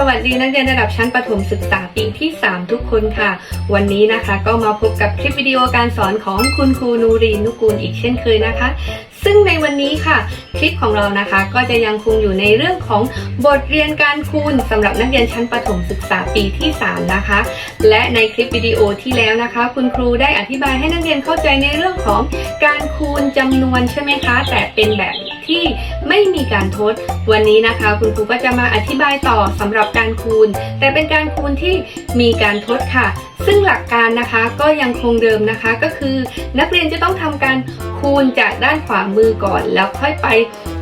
สวัสดีนักเรียนระดับชั้นประถมศึกษาปีที่ 3 ทุกคนค่ะ วันนี้นะคะก็มาพบกับคลิปวิดีโอการสอนของคุณครูนูรีนุกูลอีกเช่นเคยนะคะ ซึ่งในวันนี้ค่ะ คลิปของเรานะคะก็จะยังคงอยู่ในเรื่องของบทเรียนการคูณสำหรับนักเรียนชั้นประถมศึกษาปีที่ 3 นะคะ และในคลิปวิดีโอที่แล้วนะคะ คุณครูได้อธิบายให้นักเรียนเข้าใจในเรื่องของการคูณจำนวนใช่ไหมคะ แต่เป็นแบบ ที่ไม่มีการทด วันนี้นะคะ คุณครูก็จะมาอธิบายต่อสำหรับการคูณ แต่เป็นการคูณที่มีการทดค่ะ ซึ่งหลักการนะคะก็ยังคงเดิมนะคะก็คือ นักเรียนจะต้องทำการคูณจากด้านขวามือก่อน แล้วค่อยไป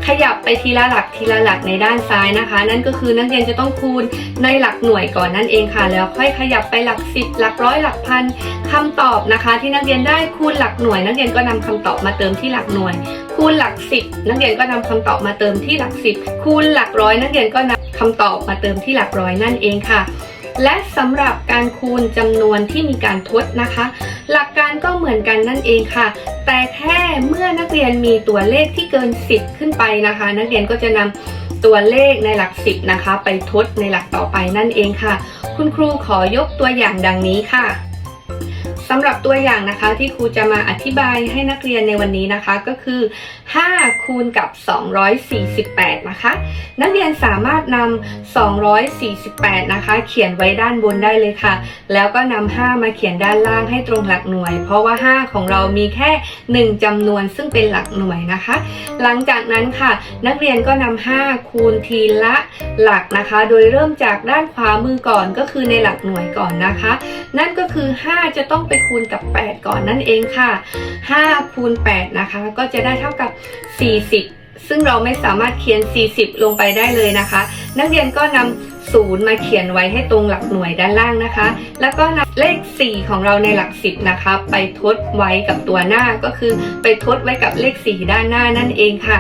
ขยับไปทีละหลักทีละหลักในด้านซ้ายนะคะ นั่นก็คือนักเรียนจะต้องคูณในหลักหน่วยก่อนนั่นเองค่ะ แล้วค่อยขยับไปหลักสิบหลักร้อยหลักพันคำตอบนะคะ ที่นักเรียนได้คูณหลักหน่วย นักเรียนก็นำคำตอบมาเติมที่หลักหน่วย คูณหลักสิบนักเรียนก็นำคำตอบมาเติมที่หลักสิบคูณหลักร้อยนักเรียนก็นำคำตอบมาเติมที่หลักร้อยนั่นเองค่ะ และสำหรับการคูณจำนวนที่มีการทดนะคะ หลักการก็เหมือนกันนั่นเองค่ะ แต่แค่เมื่อนักเรียนมีตัวเลขที่เกิน 10 ขึ้นไปนะคะ นักเรียนก็จะนำตัวเลขในหลัก 10 นะคะ ไปทดในหลักต่อไปนั่นเองค่ะ คุณครูขอยกตัวอย่างดังนี้ค่ะ สำหรับตัวอย่างนะคะที่ครูจะมาอธิบายให้นักเรียนในวันนี้นะคะก็คือ 5 คูณกับ 248 นะคะ นักเรียนสามารถนำ248 นะคะ เขียนไว้ด้านบนได้เลยค่ะ แล้วก็นำ5มาเขียนด้านล่างให้ตรงหลักหน่วย เพราะว่า 5 ของเรามีแค่ 1จำนวนซึ่งเป็นหลักหน่วยนะคะ หลังจากนั้นค่ะ นักเรียนก็นำ5คูณทีละหลักนะคะ โดยเริ่มจากด้านขวามือก่อนก็คือในหลักหน่วยก่อนนะคะ นั่นก็คือ 5 จะต้องไปคูณกับ 8 ก่อนนั่นเองค่ะ5คูณ8นะคะ ก็จะได้เท่ากับ 40 ซึ่งเราไม่สามารถเขียน 40 ลงไปได้เลยนะคะ นักเรียนก็นำศูนย์มาเขียนไว้ให้ตรงหลักหน่วยด้านล่างนะคะ แล้วก็นำเลข 4 ของเราในหลัก 10 นะคะ ไปทดไว้กับตัวหน้าก็คือไปทดไว้กับเลข 4 ด้านหน้านั่นเองค่ะ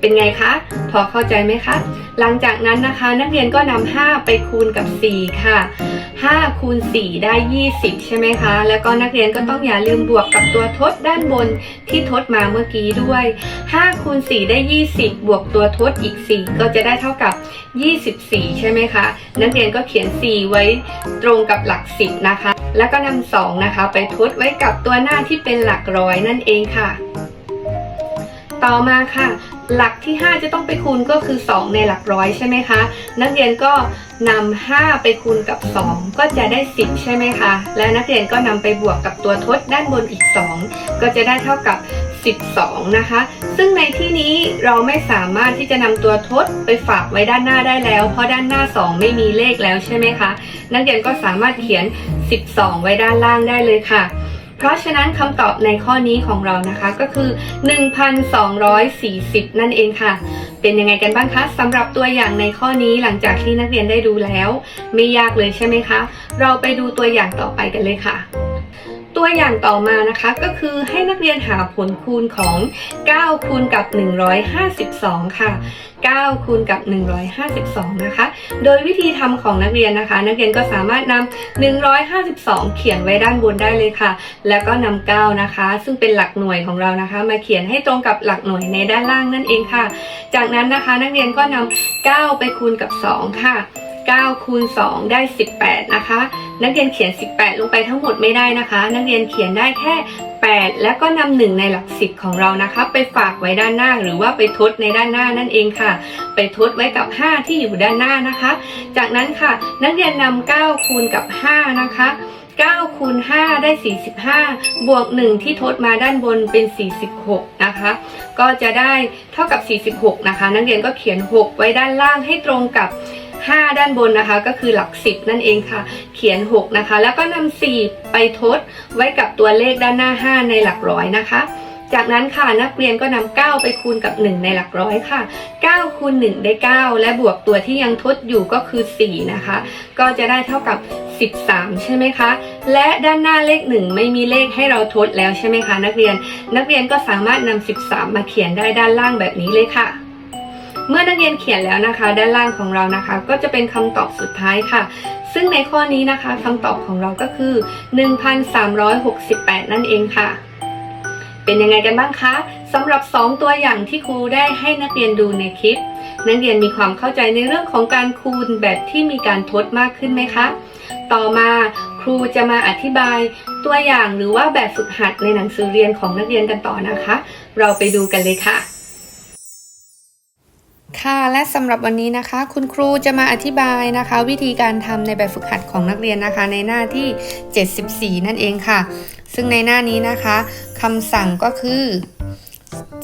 เป็นไงคะ พอเข้าใจไหมคะ หลังจากนั้นนะคะ นักเรียนก็นำ5ไปคูณกับ 4 ค่ะ 5 คูณ 4 ได้ 20 ใช่ไหมคะ แล้วก็นักเรียนก็ต้องอย่าลืมบวกกับตัวทดด้านบนที่ทดมาเมื่อกี้ด้วย 5 คูณ 4 ได้ 20 บวกตัวทดอีก 4 ก็จะได้เท่ากับ 24 ใช่ไหมคะ นักเรียนก็เขียน 4 ไว้ตรงกับหลัก 10 นะคะ แล้วก็นำ2นะคะ ไปทดไว้กับตัวหน้าที่เป็นหลักร้อยนั่นเองค่ะ ต่อมาค่ะ หลักที่ 5 จะต้องไปคูณก็คือ 2 ในหลักร้อยใช่ไหมคะ นักเรียนก็นำ5ไปคูณกับ 2 ก็จะได้ 10 ใช่ไหมคะ และนักเรียนก็นำไปบวกกับตัวทดด้านบนอีก 2 ก็จะได้เท่ากับ 12 นะคะ ซึ่งในที่นี้เราไม่สามารถที่จะนำตัวทดไปฝากไว้ด้านหน้าได้แล้ว เพราะด้านหน้า 2 ไม่มีเลขแล้วใช่ไหมคะ นักเรียนก็สามารถเขียน 12 ไว้ด้านล่างได้เลยค่ะ เพราะฉะนั้นคำตอบในข้อนี้ของเรานะคะก็คือ 1,240 นั่นเองค่ะ เป็นยังไงกันบ้างคะสำหรับตัวอย่างในข้อนี้หลังจากที่นักเรียนได้ดูแล้ว ไม่ยากเลยใช่ไหมคะ เราไปดูตัวอย่างต่อไปกันเลยค่ะ ตัวอย่างต่อมานะคะก็คือให้นักเรียนหาผลคูณของ 9 คูณกับ 152 ค่ะ 9 คูณกับ 152 นะคะ โดยวิธีทำของนักเรียนนะคะ นักเรียนก็สามารถนำ152 เขียนไว้ด้านบนได้เลยค่ะ แล้วก็นำ9นะคะ ซึ่งเป็นหลักหน่วยของเรานะคะ มาเขียนให้ตรงกับหลักหน่วยในด้านล่างนั่นเองค่ะ จากนั้นนะคะนักเรียนก็นำ9ไปคูณกับ 2 ค่ะ 9คูณ2ได้ 18 นะคะ นักเรียนเขียน 18 ลงไปทั้งหมดไม่ได้นะคะ นักเรียนเขียนได้แค่ 8 แล้วก็นำหนึ่งในหลักสิบของเรานะคะ ไปฝากไว้ด้านหน้าหรือว่าไปทดในด้านหน้านั่นเองค่ะ ไปทดไว้กับ 5 ที่อยู่ด้านหน้านะคะ จากนั้นค่ะนักเรียนนำ9คูณกับ 5 นะคะ9คูณ5ได้ 45 บวก 1 ที่ทดมาด้านบนเป็น 46 นะคะ ก็จะได้เท่ากับ 46 นะคะ นักเรียนก็เขียน 6 ไว้ด้านล่างให้ตรงกับ 5 ด้านบนนะคะ ก็คือหลัก 10 นั่นเองค่ะ เขียน 6 นะคะ แล้วก็นำ4ไปทดไว้กับตัวเลขด้านหน้า 5 ในหลักร้อยนะคะจากนั้นค่ะนักเรียนก็นำ9ไปคูณกับ 1 ในหลักร้อยค่ะ 9 คูณ 1 ได้ 9 และบวกตัวที่ยังทดอยู่ก็คือ 4 นะคะ ก็จะได้เท่ากับ 13 ใช่ไหมคะ และด้านหน้าเลข 1 ไม่มีเลขให้เราทดแล้วใช่ไหมคะ นักเรียนนักเรียนก็สามารถนำ13 มาเขียนได้ด้านล่างแบบนี้เลยค่ะ เมื่อนักเรียนเขียนแล้วนะคะ ด้านล่างของเรานะคะ ก็จะเป็นคำตอบสุดท้ายค่ะ ซึ่งในข้อนี้นะคะคำตอบของเราก็คือ 1,368 นั่นเองค่ะ เป็นยังไงกันบ้างคะสำหรับ 2 ตัวอย่างที่ครูได้ให้นักเรียนดูในคลิป นักเรียนมีความเข้าใจในเรื่องของการคูณแบบที่มีการทดมากขึ้นไหมคะ ต่อมาครูจะมาอธิบายตัวอย่างหรือว่าแบบฝึกหัดในหนังสือเรียนของนักเรียนกันต่อนะคะ เราไปดูกันเลยค่ะ ค่ะและสำหรับวันนี้นะคะ คุณครูจะมาอธิบายนะคะ วิธีการทำในแบบฝึกหัดของนักเรียนนะคะ ในหน้าที่ 74 นั่นเองค่ะ ซึ่งในหน้านี้นะคะคำสั่งก็คือ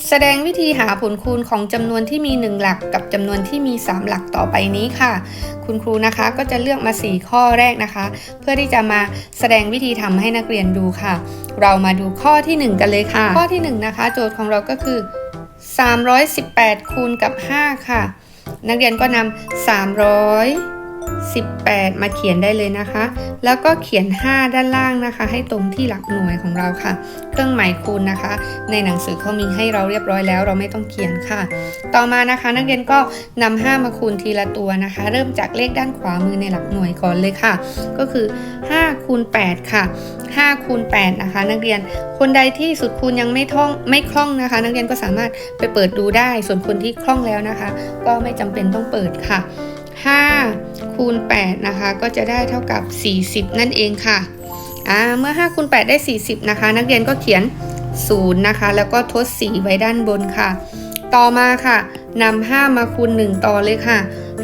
แสดงวิธีหาผลคูณของจำนวนที่มี 1 หลักกับจำนวนที่มี 3 หลักต่อไปนี้ค่ะ คุณครูนะคะก็จะเลือกมา 4 ข้อแรกนะคะ เพื่อที่จะมาแสดงวิธีทำให้นักเรียนดูค่ะ เรามาดูข้อที่ 1 กันเลยค่ะ ข้อที่ 1 นะคะ โจทย์ของเราก็คือ 318 คูณกับ 5 ค่ะ นักเรียนก็นำ300 18 มาเขียนได้เลยนะคะ แล้วก็เขียน 5 ด้านล่างนะคะ ให้ตรงที่หลักหน่วยของเราค่ะ เครื่องหมายคูณนะคะ ในหนังสือเขามีให้เราเรียบร้อยแล้ว เราไม่ต้องเขียนค่ะ ต่อมานะคะ นักเรียนก็นำ5มาคูณทีละตัวนะคะ เริ่มจากเลขด้านขวามือในหลักหน่วยก่อนเลยค่ะ ก็คือ5คูณ8ค่ะ5คูณ8นะคะ นักเรียนคนใดที่สุดคูณยังไม่ท่องไม่คล่องนะคะ นักเรียนก็สามารถไปเปิดดูได้ส่วนคนที่คล่องแล้วนะคะ ก็ไม่จำเป็นต้องเปิดค่ะ 5 คูณ8นะคะก็จะได้เท่ากับ 40 นั่นเองค่ะอ่าเมื่อ5คูณ8ได้ 40 นะคะ นักเรียนก็เขียน 0 นะคะ แล้วก็ทด 4 ไว้ด้านบนค่ะ ต่อมาค่ะนำ5มาคูณ 1 ต่อเลยค่ะ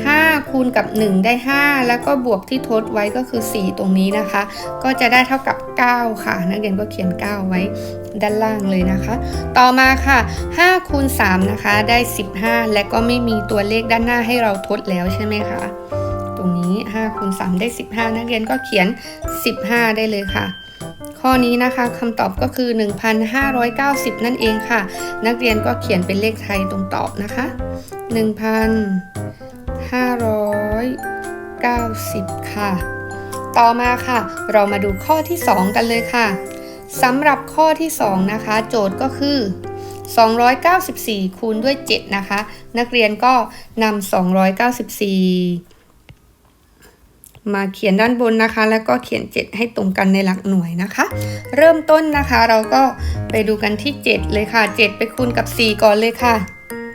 5 คูณกับ 1 ได้ 5 แล้วก็บวกที่ทดไว้ก็คือ 4 ตรงนี้นะคะ ก็จะได้เท่ากับ 9 ค่ะ นักเรียนก็เขียน 9 ไว้ด้านล่างเลยนะคะ ต่อมาค่ะ 5 คูณ 3 นะคะ ได้ 15 และก็ไม่มีตัวเลขด้านหน้าให้เราทดแล้วใช่ไหมคะ นี้5คูณ3ได้ 15 นักเรียนก็เขียน 15 ได้เลยค่ะ ข้อนี้นะคะคำตอบก็คือ 1,590 นั่นเองค่ะ นักเรียนก็เขียนเป็นเลขไทยตรงตอบนะคะ 1,590 ค่ะ ต่อมาค่ะ เรามาดูข้อที่ 2 กันเลยค่ะสำหรับข้อที่ 2 นะคะ โจทย์ก็คือ 294 คูณด้วย 7 นะคะ นักเรียนก็นำ294 มาเขียนด้านบนนะคะ แล้วก็เขียน 7 ให้ตรงกันในหลักหน่วยนะคะ เริ่มต้นนะคะเราก็ไปดูกันที่ 7 เลยค่ะ 7 ไปคูณกับ 4 ก่อนเลยค่ะ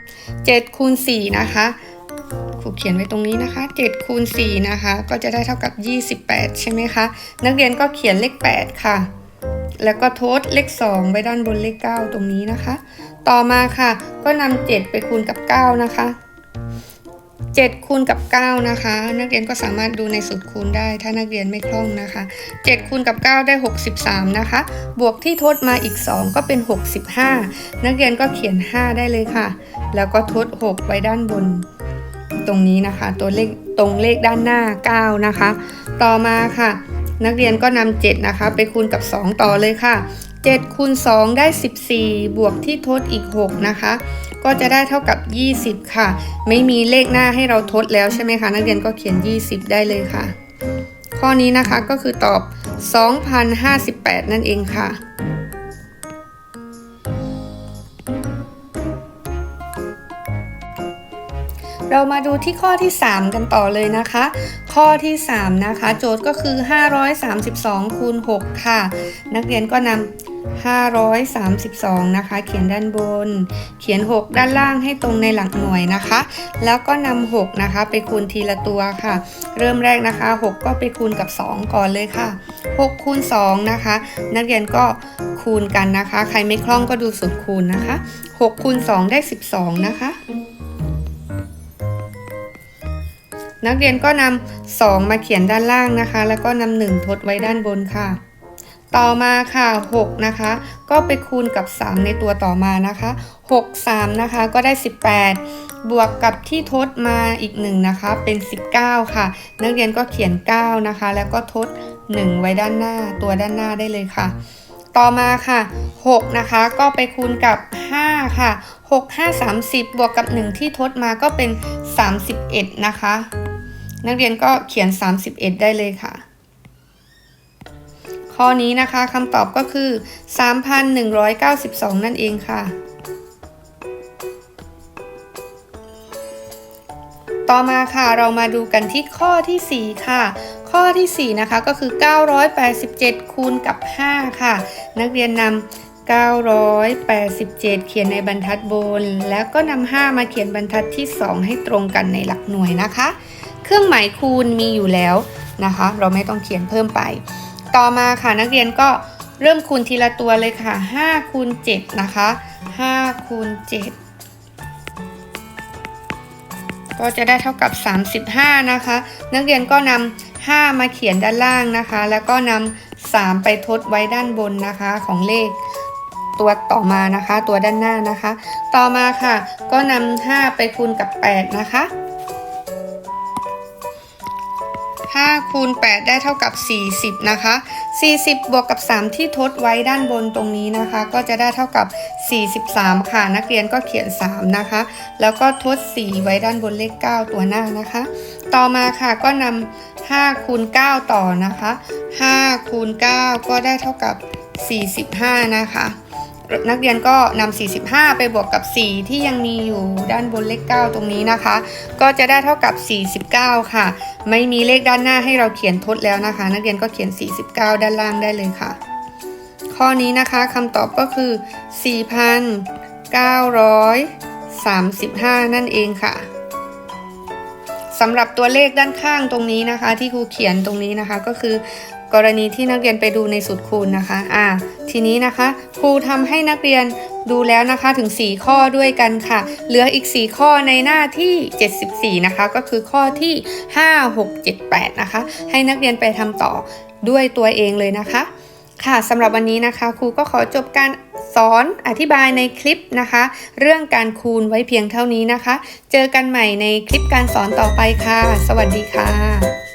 7 คูณ 4 นะคะครูเขียนไว้ตรงนี้นะคะ7คูณ4นะคะ ก็จะได้เท่ากับ 28 ใช่ไหมคะ นักเรียนก็เขียนเลข 8 ค่ะ แล้วก็ทดเลข 2 ไว้ด้านบนเลข 9 ตรงนี้นะคะ ต่อมาค่ะ ก็นำ7ไปคูณกับ 9 นะคะ 7คูณกับ 9 นะคะ นักเรียนก็สามารถดูในสูตรคูณได้ ถ้านักเรียนไม่คล่องนะคะ 7คูณกับ 9 ได้ 63 นะคะ บวกที่ทดมาอีก 2 ก็เป็น 65 นักเรียนก็เขียน 5 ได้เลยค่ะ แล้วก็ทด 6 ไว้ด้านบน ตรงนี้นะคะ ตัวเลขตรงเลขด้านหน้า 9 นะคะ ต่อมาค่ะ นักเรียนก็นำ7นะคะ ไปคูณกับ 2 ต่อเลยค่ะ7คูณ2ได้ 14 บวกที่ทดอีก 6 นะคะ ก็จะได้เท่ากับ 20 ค่ะ ไม่มีเลขหน้าให้เราทดแล้วใช่ไหมคะ นักเรียนก็เขียน 20 ได้เลยค่ะ ข้อนี้นะคะก็คือตอบ 2,058 นั่นเองค่ะ เรามาดูที่ข้อที่ 3 กันต่อเลยนะคะ ข้อที่ 3 นะคะ โจทย์ก็คือ 532คูณ6ค่ะ นักเรียนก็นำ 532 นะคะ เขียนด้านบน เขียน 6 ด้านล่างให้ตรงในหลักหน่วยนะคะ แล้วก็นำ6นะคะ ไปคูณทีละตัวค่ะ เริ่มแรกนะคะ 6 ก็ไปคูณกับ 2 ก่อนเลยค่ะ 6 คูณ 2 นะคะ นักเรียนก็คูณกันนะคะ ใครไม่คล่องก็ดูสูตรคูณนะคะ 6 คูณ 2 ได้ 12 นะคะนักเรียนก็นำ2มาเขียนด้านล่างนะคะ แล้วก็นำ1ทดไว้ด้านบนค่ะ ต่อมาค่ะ 6 นะคะ ก็ไปคูณกับ 3 ในตัวต่อมานะคะ 6 3 นะคะ ก็ได้ 18 บวกกับที่ทดมาอีก 1 นะคะ เป็น 19 ค่ะ นักเรียนก็เขียน 9 นะคะ แล้วก็ทด 1 ไว้ด้านหน้า ตัวด้านหน้าได้เลยค่ะ ต่อมาค่ะ 6 นะคะ ก็ไปคูณกับ 5 ค่ะ 6 5 30 บวกกับ 1 ที่ทดมาก็เป็น 31 นะคะ นักเรียนก็เขียน 31 ได้เลยค่ะ ข้อนี้นะคะคำตอบก็คือ 3,192 นั่นเองค่ะ ต่อมาค่ะเรามาดูกันที่ข้อทีสี่4 ค่ะ ข้อทีสี่ 4 นะคะก็คือ 987 คูณกับ 5 ค่ะ นักเรียนนำ987 เขียนในบรรทัดบน แล้วก็นำ5มาเขียนบรรทัดที่ 2 ให้ตรงกันในหลักหน่วยนะคะ เครื่องหมายคูณมีอยู่แล้วนะคะ เราไม่ต้องเขียนเพิ่มไป ต่อมาค่ะนักเรียนก็เริ่มคูณทีละตัวเลยค่ะ5คูณ7นะคะ5คูณ7ก็จะได้เท่ากับ 35 นะคะ นักเรียนก็นำ5มาเขียนด้านล่างนะคะ แล้วก็นำ3ไปทดไว้ด้านบนนะคะของเลขตัวต่อมานะคะ ตัวด้านหน้านะคะ ต่อมาค่ะ ก็นำ5ไปคูณกับ 8 นะคะ 5คูณ8ได้เท่ากับ 40 นะคะ 40 บวกกับ 3 ที่ทดไว้ด้านบนตรงนี้นะคะ ก็จะได้เท่ากับ 43 ค่ะ นักเรียนก็เขียน 3 นะคะ แล้วก็ทด 4 ไว้ด้านบนเลข 9 ตัวหน้านะคะ ต่อมาค่ะก็นำ5คูณ9ต่อนะคะ5คูณ9ก็ได้เท่ากับ 45 นะคะ นักเรียนก็นำ45 ไปบวกกับ 4 ที่ยังมีอยู่ด้านบนเลข 9 ตรงนี้นะคะ ก็จะได้เท่ากับ 49 ค่ะ ไม่มีเลขด้านหน้าให้เราเขียนทดแล้วนะคะ นักเรียนก็เขียน 49 ด้านล่างได้เลยค่ะ ข้อนี้นะคะคำตอบก็คือ 4,935 นั่นเองค่ะสำหรับตัวเลขด้านข้างตรงนี้นะคะ ที่ครูเขียนตรงนี้นะคะก็คือ กรณีที่นักเรียนไปดูในสูตรคูณนะคะอ่าทีนี้นะคะครูทำให้นักเรียนดูแล้วนะคะถึง 4 ข้อด้วยกันค่ะ เหลืออีก 4 ข้อในหน้าที่ 74 นะคะ ก็คือข้อที่ 5 6 7 8 นะคะ ให้นักเรียนไปทำต่อด้วยตัวเองเลยนะคะ ค่ะสำหรับวันนี้นะคะ ครูก็ขอจบการสอนอธิบายในคลิปนะคะ เรื่องการคูณไว้เพียงเท่านี้นะคะ เจอกันใหม่ในคลิปการสอนต่อไปค่ะ สวัสดีค่ะ